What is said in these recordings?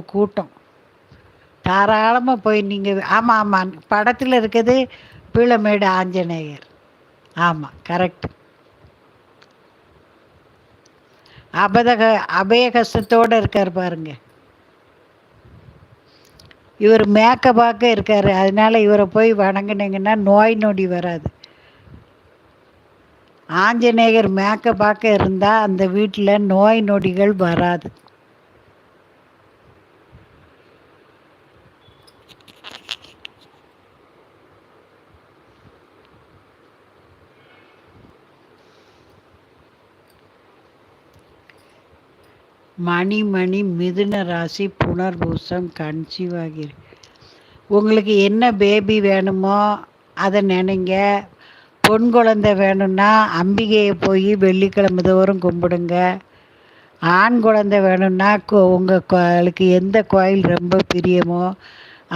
கூட்டம். தாராளமாக போய் நீங்கள் ஆமாம் ஆமாம் படத்தில் இருக்கிறது பீளமேடு ஆஞ்சநேயர். ஆமாம் கரெக்ட் அபதக அபய கஷ்டத்தோடு இருக்கார் பாருங்க. இவர் மேக்கப்பாக்க இருக்கார். அதனால இவரை போய் வணங்கினீங்கன்னா நோய் நொடி வராது. ஆஞ்சநேயர் மேக்கப்பாக்க இருந்தால் அந்த வீட்டில் நோய் நொடிகள் வராது. மணி மணி மிதுன ராசி புனர்பூசம் கன்சீவ் ஆகிரு உங்களுக்கு என்ன பேபி வேணுமோ அதை நினைங்க. பொன் குழந்தை வேணும்னா அம்பிகையை போய் வெள்ளிக்கிழமை தோறும் கும்பிடுங்க. ஆண் குழந்தை வேணும்னா உங்கள் கோயிலுக்கு எந்த கோயில் ரொம்ப பிரியமோ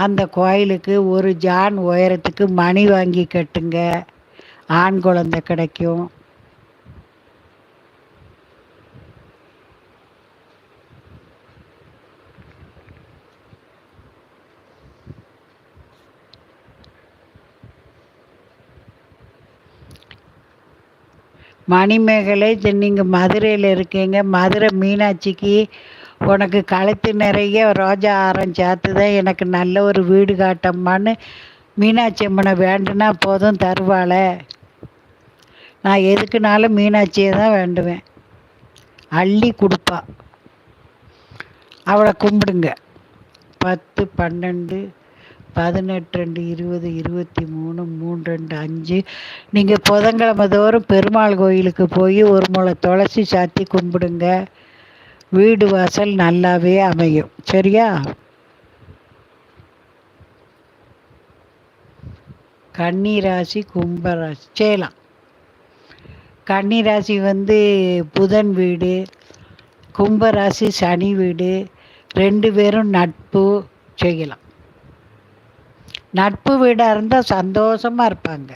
அந்த கோயிலுக்கு ஒரு ஜான் உயரத்துக்கு மணி வாங்கி கட்டுங்க. ஆண் குழந்தை கிடைக்கும். மணிமேகலை நீங்கள் மதுரையில் இருக்கீங்க. மதுரை மீனாட்சிக்கு உனக்கு கழுத்து நிறைய ரோஜா ஆரம் சேர்த்து தான் எனக்கு நல்ல ஒரு வீடு காட்டம்மான்னு மீனாட்சி அம்மனை வேண்டுனா போதும் தருவாளே. நான் எதுக்குனாலும் மீனாட்சியை தான் வேண்டுவேன். அள்ளி கொடுப்பா. அவளை கும்பிடுங்க. பத்து பன்னெண்டு பதினெட்டு ரெண்டு இருபது இருபத்தி மூணு மூணு ரெண்டு அஞ்சு. நீங்கள் புதன்கிழமை தோறும் பெருமாள் கோயிலுக்கு போய் ஒரு முளை துளசி சாத்தி கும்பிடுங்க. வீடு வாசல் நல்லாவே அமையும். சரியா? கன்னிராசி கும்பராசி. செய்யலாம் கன்னிராசி வந்து புதன் வீடு கும்பராசி சனி வீடு ரெண்டு பேரும் நட்பு செய்யலாம். நட்பு வீடாக இருந்தால் சந்தோஷமாக இருப்பாங்க.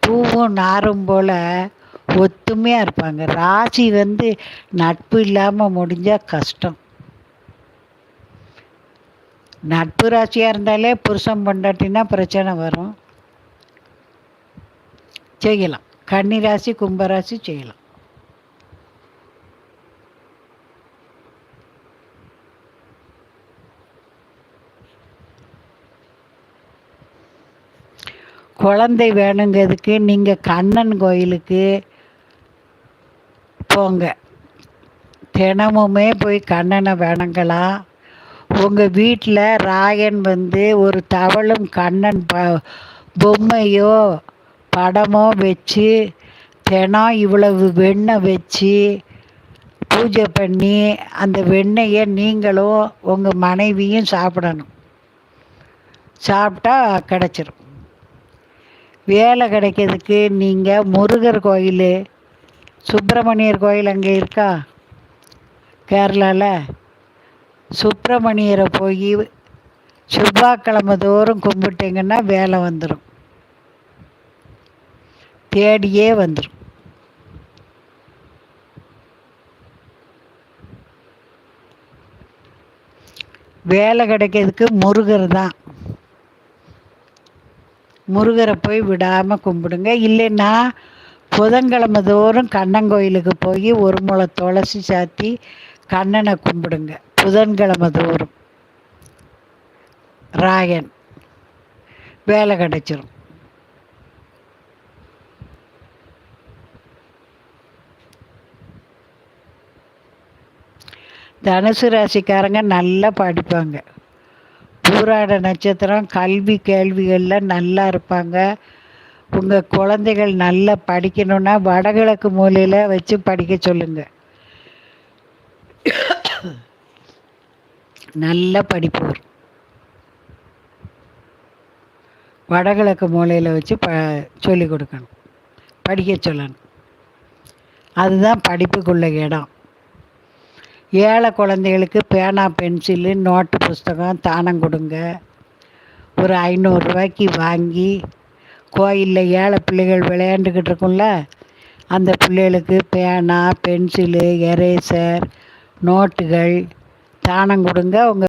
பூவும் நாரும் போல் ஒத்துமையாக இருப்பாங்க. ராசி வந்து நட்பு இல்லாமல் முடிஞ்சால் கஷ்டம். நட்பு ராசியாக இருந்தாலே புருஷன் பொண்டாட்டினா பிரச்சனை வரும். செய்யலாம். கன்னி ராசி கும்பராசி செய்யலாம். குழந்தை வேணுங்கிறதுக்கு நீங்கள் கண்ணன் கோயிலுக்கு போங்க. தினமுமே போய் கண்ணனை வணங்கலாம். உங்கள் வீட்டில் ராயன் வந்து ஒரு தவளும் கண்ணன் ப பொம்மையோ படமோ வச்சு தினம் இவ்வளவு வெண்ணெய் வச்சு பூஜை பண்ணி அந்த வெண்ணெயை நீங்களும் உங்கள் மனைவியும் சாப்பிடணும். சாப்பிட்டா கிடச்சிரும். வேலை கிடைக்கிறதுக்கு நீங்கள் முருகர் கோயில் சுப்பிரமணியர் கோயில் அங்கே இருக்கா? கேரளாவில் சுப்பிரமணியரை போய் செவ்வாய்க்கிழமை தோறும் கும்பிட்டிங்கன்னா வேலை வந்துடும் தேடியே வந்துடும் வேலை கிடைக்கிறதுக்கு முருகர் தான். முருகரை போய் விடாமல் கும்பிடுங்க. இல்லைன்னா புதன்கிழமை தோறும் கண்ணங்கோயிலுக்கு போய் ஒரு முளை துளசி சாத்தி கண்ணனை கும்பிடுங்க. புதன்கிழமை தோறும். ராயன். வேலை கிடைச்சிரும். தனுசு ராசிக்காரங்க நல்லா படிப்பாங்க. பூராட நட்சத்திரம் கல்வி கேள்விகளில் நல்லா இருப்பாங்க. உங்கள் குழந்தைகள் நல்லா படிக்கணுன்னா வடகிழக்கு மூலையில் வச்சு படிக்க சொல்லுங்கள் நல்ல படிப்பு வரும் வடகிழக்கு மூலையில் வச்சு ப சொல்லிக் கொடுக்கணும். படிக்க சொல்லணும். அதுதான் படிப்புக்குள்ள இடம். ஏழை குழந்தைகளுக்கு பேனா பென்சிலு நோட்டு புஸ்தகம் தானம் கொடுங்க. ஒரு ஐநூறுரூவாய்க்கு வாங்கி கோயிலில் ஏழை பிள்ளைகள் விளையாண்டுக்கிட்டு இருக்கும்ல அந்த பிள்ளைகளுக்கு பேனா பென்சிலு எரேசர் நோட்டுகள் தானம் கொடுங்க. உங்கள்